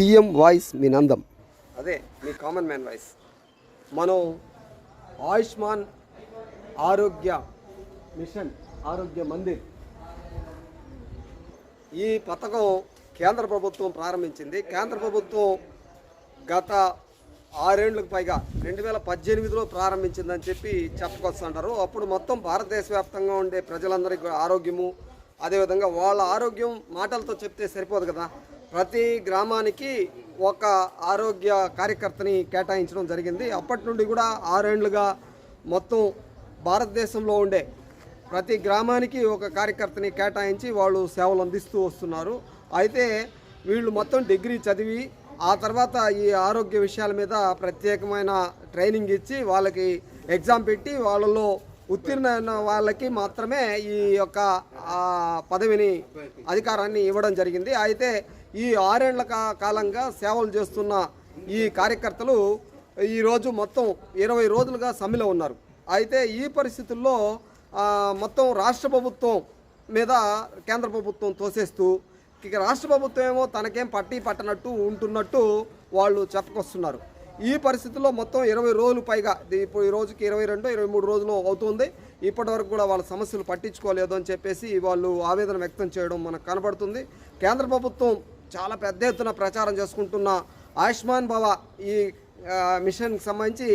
CM voice మీ నందం. అదే మీ common man voice మనం ఆయుష్మాన్ ఆరోగ్య మిషన్ ఆరోగ్య మందిర్. ఈ పథకం కేంద్ర ప్రభుత్వం ప్రారంభించింది. కేంద్ర ప్రభుత్వం గత ఆరేళ్ళకు పైగా రెండు వేల పద్దెనిమిదిలో ప్రారంభించిందని చెప్పి చెప్పుకొస్తుంటారు. అప్పుడు మొత్తం భారతదేశ వ్యాప్తంగా ఉండే ప్రజలందరికీ కూడా ఆరోగ్యము అదేవిధంగా వాళ్ళ ఆరోగ్యం మాటలతో చెప్తే సరిపోదు కదా. ప్రతి గ్రామానికి ఒక ఆరోగ్య కార్యకర్తని కేటాయించడం జరిగింది. అప్పటి నుండి కూడా ఆరేండ్లుగా మొత్తం భారతదేశంలో ఉండే ప్రతి గ్రామానికి ఒక కార్యకర్తని కేటాయించి వాళ్ళు సేవలు అందిస్తూ వస్తున్నారు. అయితే వీళ్ళు మొత్తం డిగ్రీ చదివి ఆ తర్వాత ఈ ఆరోగ్య విషయాల మీద ప్రత్యేకమైన ట్రైనింగ్ ఇచ్చి వాళ్ళకి ఎగ్జామ్ పెట్టి వాళ్ళలో ఉత్తీర్ణమైన వాళ్ళకి మాత్రమే ఈ యొక్క పదవిని అధికారాన్ని ఇవ్వడం జరిగింది. అయితే ఈ ఆరేళ్ళ కాలంగా సేవలు చేస్తున్న ఈ కార్యకర్తలు ఈరోజు మొత్తం ఇరవై రోజులుగా సమ్మెలో ఉన్నారు. అయితే ఈ పరిస్థితుల్లో మొత్తం రాష్ట్ర ప్రభుత్వం మీద కేంద్ర ప్రభుత్వం తోసేస్తూ ఇక రాష్ట్ర ప్రభుత్వం ఏమో తనకేం పట్టి పట్టనట్టు ఉంటున్నట్టు వాళ్ళు చెప్పుకొస్తున్నారు. ఈ పరిస్థితుల్లో మొత్తం ఇరవై రోజులు పైగా ఇప్పుడు ఈ రోజుకి ఇరవై రెండు ఇరవై మూడు రోజులు అవుతుంది. ఇప్పటి వరకు కూడా వాళ్ళ సమస్యలు పట్టించుకోలేదు అని చెప్పేసి వాళ్ళు ఆవేదన వ్యక్తం చేయడం మనకు కనబడుతుంది. కేంద్ర ప్రభుత్వం చాలా పెద్ద ఎత్తున ప్రచారం చేసుకుంటున్న ఆయుష్మాన్ భవ ఈ మిషన్కి సంబంధించి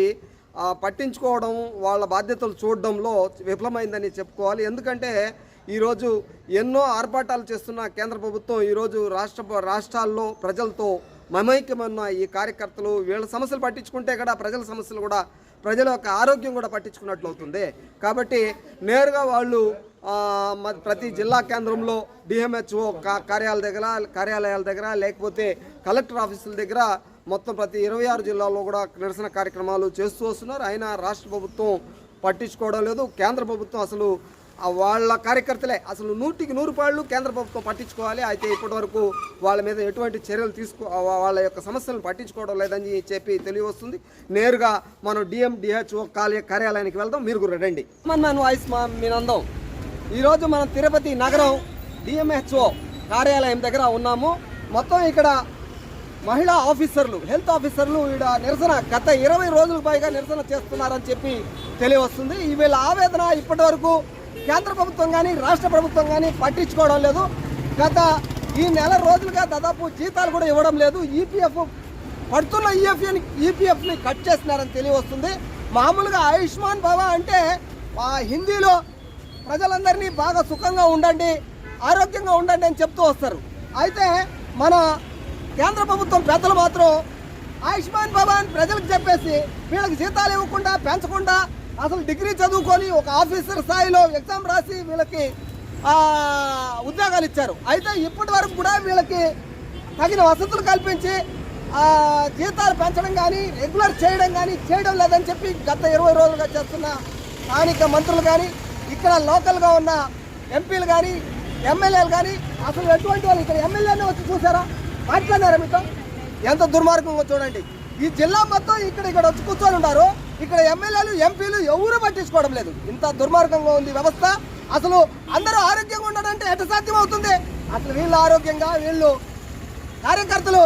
పట్టించుకోవడం వాళ్ళ బాధ్యతలు చూడడంలో విఫలమైందని చెప్పుకోవాలి. ఎందుకంటే ఈరోజు ఎన్నో ఆర్భాటాలు చేస్తున్న కేంద్ర ప్రభుత్వం ఈరోజు రాష్ట్ర రాష్ట్రాల్లో ప్రజలతో మమైక్యమన్న ఈ కార్యకర్తలు వీళ్ళ సమస్యలు పట్టించుకుంటే కూడా ప్రజల సమస్యలు కూడా ప్రజల యొక్క ఆరోగ్యం కూడా పట్టించుకున్నట్లు అవుతుంది కాబట్టి నేరుగా వాళ్ళు ప్రతి జిల్లా కేంద్రంలో డిఎంహెచ్ఓ కార్యాలయ దగ్గర కార్యాలయాల దగ్గర లేకపోతే కలెక్టర్ ఆఫీసుల దగ్గర మొత్తం ప్రతి ఇరవై ఆరు జిల్లాల్లో కూడా నిరసన కార్యక్రమాలు చేస్తూ వస్తున్నారు. అయినా రాష్ట్ర ప్రభుత్వం పట్టించుకోవడం లేదు. కేంద్ర ప్రభుత్వం అసలు వాళ్ళ కార్యకర్తలే. అసలు నూటికి నూరు పాళ్ళు కేంద్ర ప్రభుత్వం పట్టించుకోవాలి. అయితే ఇప్పటివరకు వాళ్ళ మీద ఎటువంటి చర్యలు తీసుకో వాళ్ళ యొక్క సమస్యలను పట్టించుకోవడం లేదని చెప్పి తెలియవస్తుంది. నేరుగా మనం డిఎం డిహెచ్ఓ కార్యాలయానికి వెళ్దాం. మీరు కూడా రండి. మన్నాను వాయిస్ మా మీనందం ఈరోజు మనం తిరుపతి నగరం డిఎంహెచ్ఓ కార్యాలయం దగ్గర ఉన్నాము. మొత్తం ఇక్కడ మహిళా ఆఫీసర్లు హెల్త్ ఆఫీసర్లు ఈడ నిరసన గత ఇరవై రోజులకు పైగా నిరసన చేస్తున్నారని చెప్పి తెలియవస్తుంది. ఈ వీళ్ళ ఆవేదన ఇప్పటి వరకు కేంద్ర ప్రభుత్వం కానీ రాష్ట్ర ప్రభుత్వం కానీ పట్టించుకోవడం లేదు. గత ఈ నెల రోజులుగా దాదాపు జీతాలు కూడా ఇవ్వడం లేదు. ఈపీఎఫ్ పడుతున్న ఈఎఫ్ని ఈపీఎఫ్ని కట్ చేస్తున్నారని తెలియవస్తుంది. మామూలుగా ఆయుష్మాన్ భవ అంటే హిందీలో ప్రజలందరినీ బాగా సుఖంగా ఉండండి ఆరోగ్యంగా ఉండండి అని చెప్తూ వస్తారు. అయితే మన కేంద్ర ప్రభుత్వం పెద్దలు మాత్రం ఆయుష్మాన్ భవాన్ ప్రజలకు చెప్పేసి వీళ్ళకి జీతాలు ఇవ్వకుండా పెంచకుండా అసలు డిగ్రీ చదువుకొని ఒక ఆఫీసర్ స్థాయిలో ఎగ్జామ్ రాసి వీళ్ళకి ఉద్యోగాలు ఇచ్చారు. అయితే ఇప్పటి వరకు కూడా వీళ్ళకి తగిన వసతులు కల్పించి జీతాలు పెంచడం కానీ రెగ్యులర్ చేయడం కానీ చేయడం లేదని చెప్పి గత ఇరవై రోజులుగా చేస్తున్న స్థానిక మంత్రులు కానీ ఇక్కడ లోకల్గా ఉన్న ఎంపీలు కానీ ఎమ్మెల్యేలు కానీ అసలు ఎటువంటి వాళ్ళు ఇక్కడ ఎమ్మెల్యేనే వచ్చి చూసారా? మాట్లాడారా మీతో? ఎంత దుర్మార్గంగా చూడండి. ఈ జిల్లా మొత్తం ఇక్కడ ఇక్కడ వచ్చి కూర్చొని ఉన్నారు. ఇక్కడ ఎమ్మెల్యేలు ఎంపీలు ఎవరు పట్టించుకోవడం లేదు. ఇంత దుర్మార్గంగా ఉంది వ్యవస్థ. అసలు అందరూ ఆరోగ్యంగా ఉండాలంటే ఎట సాధ్యం అవుతుంది అసలు వీళ్ళు ఆరోగ్యంగా వీళ్ళు కార్యకర్తలు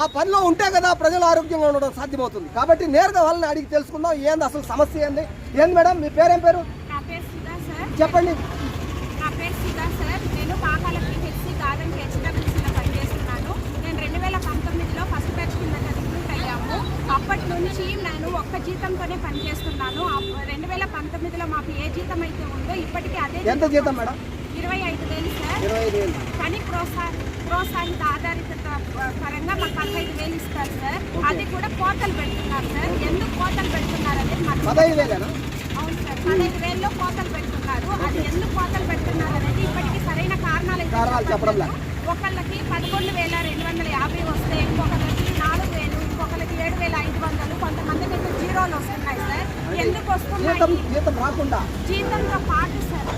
ఆ పనిలో ఉంటే కదా ప్రజలు ఆరోగ్యంగా ఉండడం సాధ్యమవుతుంది. కాబట్టి నేరుగా వాళ్ళని అడిగి తెలుసుకుందాం. ఏంది అసలు సమస్య ఏంది? ఏంది మేడం? మీ పేరేం పేరు? చెప్పండి. నా పేరు సుధా సార్. నేను పాకాల పిహెచ్సి గార్డెన్ హెచ్డబ్ల్యూసీలో పనిచేస్తున్నాను నేను రెండు వేల పంతొమ్మిదిలో ఫస్ట్ బ్యాచ్ కింద రిక్రూట్ అయ్యాము. అప్పటి నుంచి నేను ఒక్క జీతంతోనే పనిచేస్తున్నాను రెండు వేల పంతొమ్మిదిలో మాకు ఏ జీతం అయితే ఉందో ఇప్పటికీ అదే ఎంత జీతం మేడం? ఇరవై ఐదు వేలు సార్. పని ప్రోత్సాహ ప్రోత్సాహిత ఆధారిత పరంగా మాకు పదహైదు వేలు ఇస్తారు సార్. అది కూడా కోతలు పెడుతున్నారు సార్. ఎందుకు కోతలు పెడుతున్నారు అనేది మాకు పదహైదు వేల్లో కోతలు పెడుతున్నారు. అది ఎందుకు కోతలు పెడుతున్నారు అనేది ఇప్పటికీ సరైన కారణాలు కారణాలు చెప్పడం. ఒకళ్ళకి పదకొండు వేల రెండు వందల యాభై వస్తే ఇంకొకరికి నాలుగు వేలు ఇంకొకరికి ఏడు వేల ఐదు వందలు కొంతమందికి అయితే జీరోలు వస్తున్నాయి సార్. ఎందుకు వస్తున్నాయి? జీతంతో పాటు సార్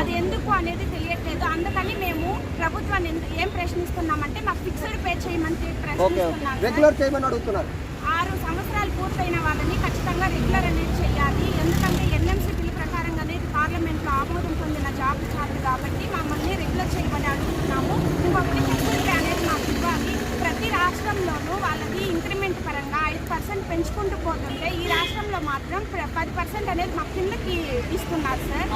అది. ఎందుకు అనేది తెలియట్లేదు. అందుకని మేము ప్రభుత్వాన్ని ఏం ప్రశ్నిస్తున్నామంటే మాకు ఫిక్స్డ్ పే చేయమని ప్రశ్నిస్తున్నాం ఆరు సంవత్సరాలు పూర్తయిన వాళ్ళని ఖచ్చితంగా రెగ్యులర్ అనేది చేయాలి. ఎందుకంటే ఎన్ఎంసీ బిల్ ప్రకారంగా అనేది పార్లమెంట్లో ఆమోదం పొందిన జాబ్ చాలు కాబట్టి మమ్మల్ని రెగ్యులర్ చేయమని అడుగుతున్నాము ఇంకొకటి ఫిక్స్డ్ పే అనేది మాకు ఇవ్వాలి ప్రతి పర్సెంట్ పెంచుకుంటూ పోతుంటే ఈ రాష్ట్రంలో మాత్రం ప్ర- పది పర్సెంట్ అనేది మా కిందకి ఇస్తున్నారు సార్?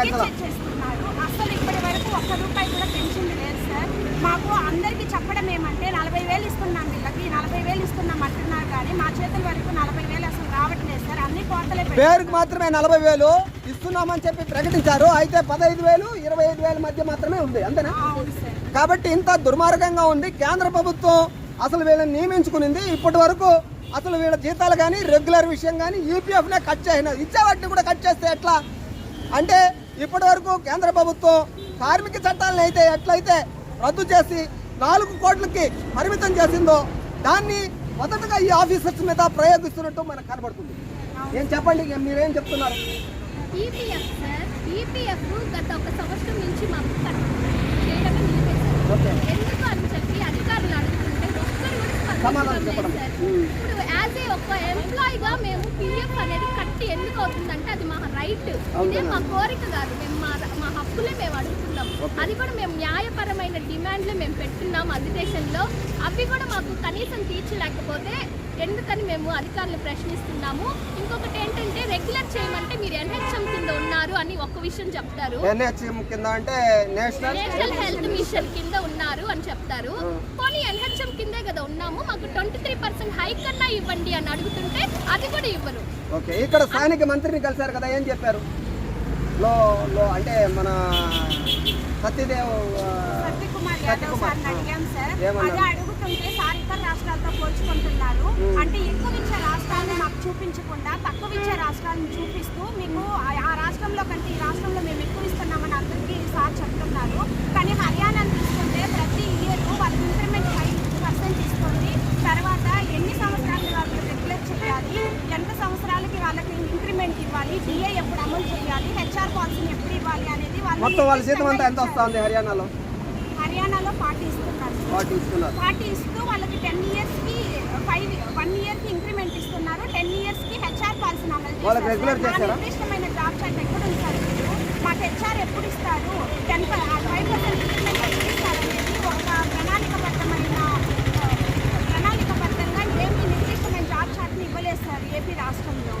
తగ్గించేస్తున్నారు అసలు ఇప్పటి వరకు ఒక్క రూపాయి కూడా పెంచింది లేదు సార్. మాకు అందరికీ చెప్పడం ఏమంటే నలభై వేలు ఇస్తున్నాం వీళ్ళకి నలభై వేలు ఇస్తున్నాం అంటున్నారు కానీ మా చేతుల వరకు నలభై వేలు అసలు రావట్లేదు సార్. అన్ని కోతలే పేరుకు. మాత్రమే నలభై వేలు ఇస్తున్నామని చెప్పి ప్రకటించారు. అయితే పదహైదు వేలు ఇరవై ఐదు వేల మధ్య మాత్రమే ఉంది. అంతేనా? కాబట్టి ఇంత దుర్మార్గంగా ఉంది. కేంద్ర ప్రభుత్వం అసలు వీళ్ళని నియమించుకునింది. ఇప్పటి వరకు అసలు వీళ్ళ జీతాలు కానీ రెగ్యులర్ విషయం కానీ యూపీఎఫ్నే కట్ చేసిన ఇచ్చే వాటిని కూడా కట్ చేస్తే ఎట్లా? అంటే ఇప్పటి వరకు కేంద్ర ప్రభుత్వం కార్మిక చట్టాలను అయితే ఎట్లయితే రద్దు చేసి నాలుగు కోట్లకి పరిమితం చేసిందో దాన్ని మొదటగా ఈ ఆఫీసర్స్ మీద ప్రయోగిస్తున్నట్టు మనకు కనబడుతుంది. ఏం చెప్పండి? మీరేం చెప్తున్నారు? ఈపీఎఫ్ సార్ ఈపీఎఫ్ గత ఒక సంవత్సరం నుంచి మాకు కట్ చేయడమే నిలిపేశారు. ఓకే ఎందుకు అని చెప్పి అధికారులు అడుగుతుంటే ఒక్కరు కూడా సమాధానం చెప్పడం. ఇప్పుడు యాజ్ ఏ ఒక ఎంప్లాయీగా మేము పిఎఫ్ అనేది కట్టి ఎందుకు అవుతుందంటే అది మా రైట్ ఇదే మా కోరిక కాదు. మేము మా మా హక్కులే మేము అడుగుతున్నాం అది కూడా మేము న్యాయపరమైన డిమాండ్లు మేము పెట్టున్నాం అధిదేశంలో అవి కూడా మాకు కనీసం తీర్చలేకపోతే ఎందుకని మేము అధికారులు ప్రశ్నిస్తున్నాము. ఇంకొకటి ఏంటంటే రెగ్యులర్ చేయమంటే మీరు ఎన్హెచ్ఎం కింద ఉన్నారు అని ఒక విషయం చెప్తారు. ఎన్హెచ్ఎం కింద అంటే నేషనల్ హెల్త్ మిషన్. కింద ఉన్నారు అని చెప్తారు. పోనీ ఎన్హెచ్ఎం కిందే కదా ఉన్నాము. మాకు ట్వంటీ త్రీ పర్సెంట్ హైక్ అన్నా ఇవ్వండి అని అడుగుతుంటే అది కూడా ఇవ్వరు. ఓకే ఇక్కడ స్థానిక మంత్రిని కలిశారు కదా ఏం చెప్పారు? లో లో అంటే మన సత్యదేవ్ సత్యకుమార్ యాదవ్. సార్ అడిగాం సార్? అదే అడుగుతుంటే సార్ ఇతర రాష్ట్రాలతో పోల్చుకుంటున్నారు అంటే ఎక్కువ ఇచ్చే రాష్ట్రాలను మాకు చూపించకుండా తక్కువ ఇచ్చే రాష్ట్రాలను చూపిస్తూ మీకు ఆ- ఆ రాష్ట్రంలో కంటే ఈ రాష్ట్రంలో మేము ఎక్కువ ఇస్తున్నామని అందరికీ సార్ చెప్తున్నారు కానీ హర్యానా తీసుకుంటే ప్రతి ఇయర్ వాళ్ళకి ఇంక్రిమెంట్ ఫైవ్ పర్సెంట్ ఇస్తుంది తర్వాత ఎన్ని సంవత్సరాలు వాళ్ళు రెగ్యులేట్ చేయాలి ఎంత సంవత్సరాలకి వాళ్ళకి ఇంక్రిమెంట్ ఇవ్వాలి డిఏ ఎప్పుడు అమలు చేయాలి హెచ్ఆర్ పాలసీని ఎప్పుడు ఇవ్వాలి అనేది వాళ్ళు మొత్తం వాళ్ళ జీతం అంతా ఎంత వస్తుంది హర్యానాలో? హర్యానాలో పార్టీ ఇస్తున్నారు. వాటి ఇస్తున్నారు. పార్టీ ఇస్తూ వాళ్ళకి టెన్ ఇయర్స్కి ఫైవ్ వన్ ఇయర్కి ఇంక్రిమెంట్ ఇస్తున్నారు. టెన్ ఇయర్స్కి హెచ్ఆర్ పాలసీ వాళ్ళకి. మా చేశారా? నిర్దిష్టమైన జాబ్ చార్ట్ ఎక్కడ ఇప్పుడు? మాకు హెచ్ఆర్ ఎప్పుడు ఇస్తారు? టెన్ ఫైవ్ పర్సెంట్ ఇంక్రిమెంట్ ఎప్పుడు ఇస్తారు అనేది ఒక ప్రణాళికబద్ధమైన ఆ, ప్రణాళికబద్ధంగా ఏమి నిర్దిష్టమైన జాబ్ చార్ట్ని ఇవ్వలేదు సార్ ఏపీ రాష్ట్రంలో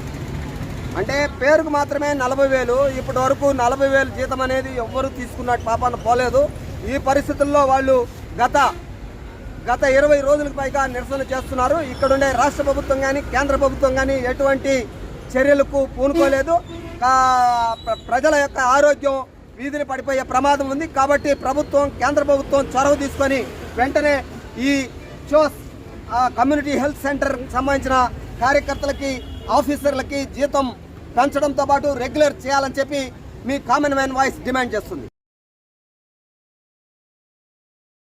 అంటే పేరుకు మాత్రమే నలభై వేలు ఇప్పటి వరకు నలభై వేలు జీతం అనేది ఎవ్వరూ తీసుకున్నట్టు పాపాన పోలేదు. ఈ పరిస్థితుల్లో వాళ్ళు గత గత ఇరవై రోజులకు పైగా నిరసన చేస్తున్నారు. ఇక్కడుండే రాష్ట్ర ప్రభుత్వం కానీ కేంద్ర ప్రభుత్వం కానీ ఎటువంటి చర్యలకు పూనుకోలేదు. ప్రజల యొక్క ఆరోగ్యం వీధిని పడిపోయే ప్రమాదం ఉంది. కాబట్టి ప్రభుత్వం కేంద్ర ప్రభుత్వం చొరవ తీసుకొని వెంటనే ఈ చోస్ కమ్యూనిటీ హెల్త్ సెంటర్కి సంబంధించిన కార్యకర్తలకి ఆఫీసర్లకి జీతం పెంచడంతో పాటు రెగ్యులర్ చేయాలని చెప్పి మీ కామన్ మ్యాన్ వాయిస్ డిమాండ్ చేస్తుంది.